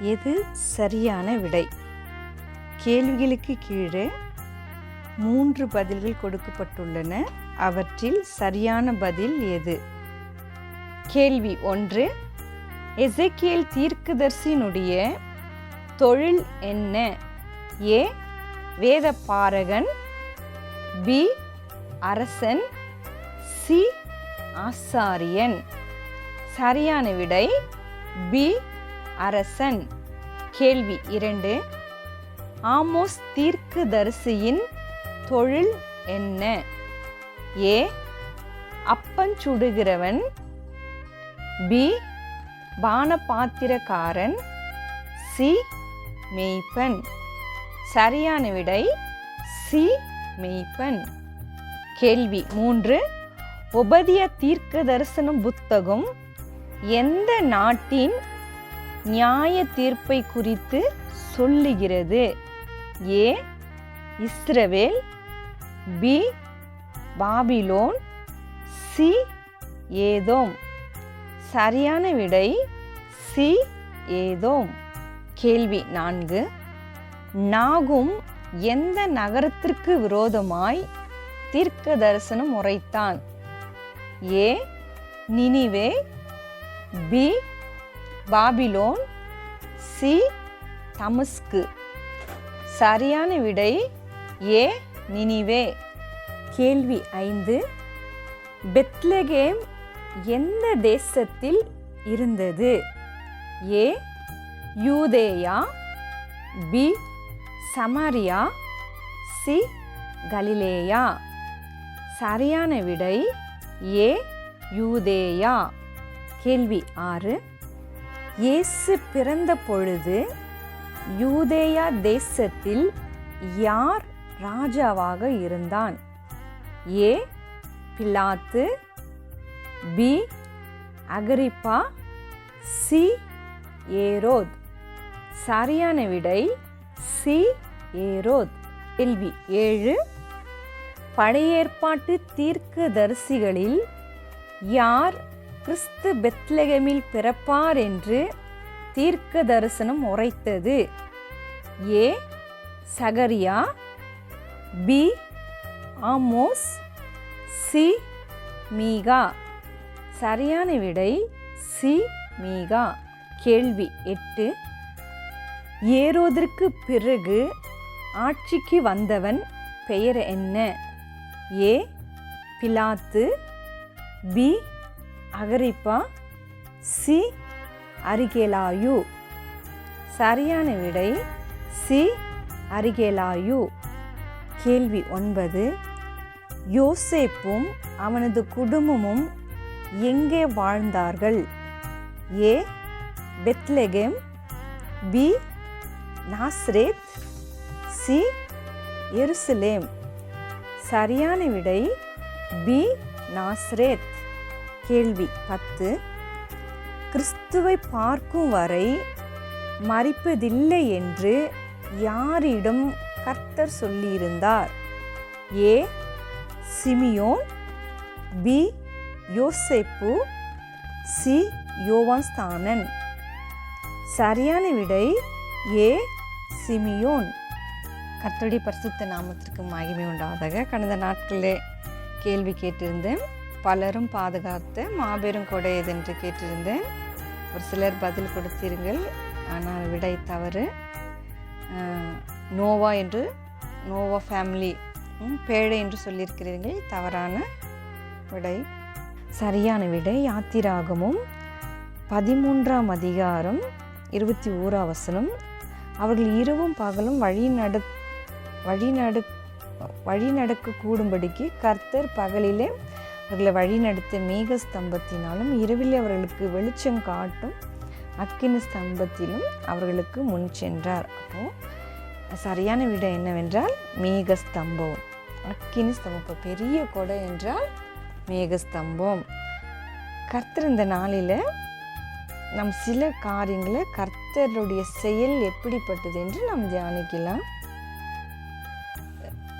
எது சரியான விடை? கேள்விகளுக்கு கீழே மூன்று பதில்கள் கொடுக்கப்பட்டுள்ளன. அவற்றில் சரியான பதில் எது? கேள்வி ஒன்று. எசேக்கியேல் தீர்க்கதர்சியினுடைய தொழில் என்ன? ஏ. வேதபாரகன் பி. அரசன். சி. ஆசாரியன். சரியான விடை. பி. அரசன். கேள்வி இரண்டு. ஆமோஸ் தீர்க்கதரிசியின் தொழில் என்ன? ஏ. அப்பஞ்சுடுகிறவன் பி. பானபாத்திரக்காரன். சி. மெய்ப்பன். சரியான விடை சி. மெய்ப்பன். கேள்வி மூன்று. உபதிய தீர்க்க தரிசனம் புத்தகம் எந்த நாட்டின் நியாய தீர்ப்பை குறித்து சொல்லுகிறது. A Israel B Babylon C Edom. சரியான விடை சி ஏதோம். கேள்வி நான்கு. நாகும் எந்த நகரத்திற்கு விரோதமாய் தீர்க்க தரிசனம் உரைத்தான்? A Nineveh B Babylon C தமஸ்கு. சரியான விடை ஏ நினிவே. கேள்வி ஐந்து. பெத்லகேம் எந்த தேசத்தில் இருந்தது? ஏ யூதேயா பி சமாரியா சி கலிலேயா. சரியான விடை ஏ யூதேயா. கேள்வி ஆறு. இயேசு பிறந்த பொழுது யூதேயா தேசத்தில் யார் ராஜாவாக இருந்தான்? ஏ பிலாத்து பி அகரிப்பா சி ஏரோத். சரியான விடை சி ஏரோத். கேள்வி ஏழு பழைய ஏற்பாட்டு தீர்க்கதரிசிகளில் யார் கிறிஸ்து பெத்லகமில் பிறப்பார் என்று தீர்க்க தரிசனம் உரைத்தது. ஏ. சகரியா. பி. ஆமோஸ். சி. மீகா. சரியான விடை சி. மீகா. கேள்வி எட்டு. ஏரோதற்கு பிறகு ஆட்சிக்கு வந்தவன் பெயர் என்ன? ஏ. பிலாத்து. பி. அகரிப்பா சி அரிகேலாயு. சரியான விடை சி அரிகேலாயு. கேள்வி ஒன்பது யோசேப்பும் அவனது குடும்பமும் எங்கே வாழ்ந்தார்கள்? ஏ பெத்லெகேம் பி நாஸ்ரேத் சி எருசலேம். சரியான விடை பி நாஸ்ரேத். கேள்வி பத்து. கிறிஸ்துவை பார்க்கும் வரை மறிப்பதில்லை என்று யாரிடம் கர்த்தர் சொல்லியிருந்தார்? ஏ. சிமியோன். பி. யோசேப்பு. சி. யோவான்ஸ்தானன். சரியான விடை ஏ. சிமியோன். கர்த்தருடைய பரிசுத்த நாமத்திற்கு மகிமை உண்டாவதாக கடந்த நாட்களில் கேள்வி கேட்டிருந்தேன். பலரும் பாதுகாத்த மாபெரும் கொடை எதென்று கேட்டிருந்தேன். ஒரு சிலர் பதில் கொடுத்தீர்கள் ஆனால் விடை தவறு. நோவா என்று நோவா ஃபேமிலி பேழை என்று சொல்லியிருக்கிறீர்கள் தவறான விடை. சரியான விடை யாத்திராகமும். பதிமூன்றாம் அதிகாரம் இருபத்தி ஓராம் வசனம். அவர்கள் இரவும் பகலும் வழி நட வழி நடு வழி நடக்க கூடும்படிக்கு கர்த்தர் பகலிலே அவர்களை வழிநடத்த மேக ஸ்தம்பத்தினாலும் இரவில் அவர்களுக்கு வெளிச்சம் காட்டும் அக்கினி ஸ்தம்பத்திலும் அவர்களுக்கு முன் சென்றார். அப்போது சரியான விடை என்னவென்றால் மேக ஸ்தம்பம் அக்கினி ஸ்தம்பம். இப்போ பெரிய கொடை என்றால் மேகஸ்தம்பம். கர்த்தர் இந்த நாளில் நம் சில காரியங்களை கர்த்தருடைய செயல் எப்படிப்பட்டது என்று நாம் தியானிக்கலாம்.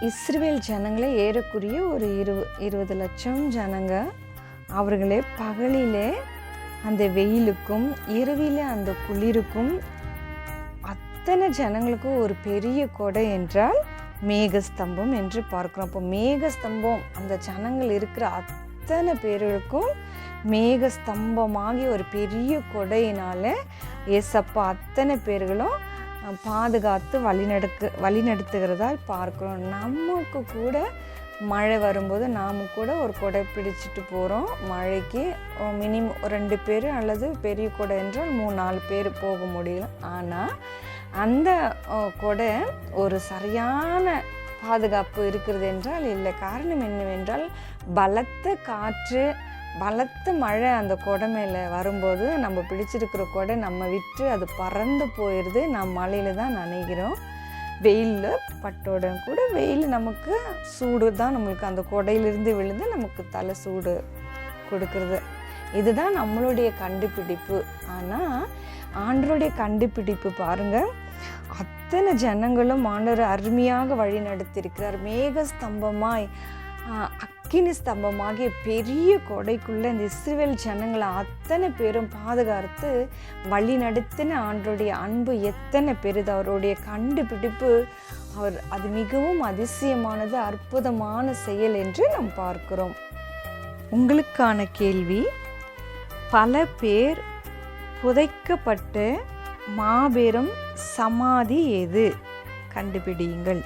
இஸ்ரேல் ஜனங்களே ஏறக்குரிய ஒரு இரு இருபது லட்சம் ஜனங்க அவர்களே பகலிலே அந்த வெயிலுக்கும் இரவிலே அந்த குளிருக்கும் அத்தனை ஜனங்களுக்கும் ஒரு பெரிய கொடை என்றால் மேகஸ்தம்பம் என்று பார்க்குறோம். அப்போ மேகஸ்தம்பம் அந்த ஜனங்கள் இருக்கிற அத்தனை பேர்களுக்கும் மேகஸ்தம்பமாகி ஒரு பெரிய கொடையினால் ஏசப்பா அத்தனை பேர்களும் பாதுகாத்து வழிநடக்கு வழிநடத்துகிறதா பார்க்குறோம். நமக்கு கூட மழை வரும்போது நாம் கூட ஒரு கொடை பிடிச்சிட்டு போகிறோம் மழைக்கு மினிமம் ரெண்டு பேர் அல்லது பெரிய கொடை என்றால் மூணு நாலு பேர் போக முடியும் ஆனால் அந்த குடை கொடை ஒரு சரியான பாதுகாப்பு இருக்கிறது என்றால் இல்லை. காரணம் என்னவென்றால் பலத்த காற்று பலத்த மழை அந்த கொடை மேலே வரும்போது நம்ம பிடிச்சிருக்கிற கொடை நம்ம விட்டு அது பறந்து போயிடுது நம்ம மழையில் தான் நனைகிறோம். வெயிலில் பட்டோட கூட வெயில் நமக்கு சூடு தான் நம்மளுக்கு அந்த கொடையிலிருந்து விழுந்து நமக்கு தலை சூடு கொடுக்கறது. இதுதான் நம்மளுடைய கண்டுபிடிப்பு. ஆனால் ஆண்டருடைய கண்டுபிடிப்பு பாருங்கள் அத்தனை ஜனங்களும் ஆண்டவர் அருமையாக வழி நடத்தியிருக்கிறார். மேக ஸ்தம்பமாய் அக்கினி ஸ்தம்பமாகிய பெரிய கொடைக்குள்ளே இந்த இஸ்ரேல் ஜனங்களை அத்தனை பேரும் பாதுகாத்து வழி நடத்தின ஆண்டோடைய அன்பு எத்தனை பெரிது. அவருடைய கண்டுபிடிப்பு அவர் அது மிகவும் அதிசயமானது அற்புதமான செயல் என்று நாம் பார்க்கிறோம். உங்களுக்கான கேள்வி பல பேர் புதைக்கப்பட்டு மாபெரும் சமாதி எது? கண்டுபிடியுங்கள்.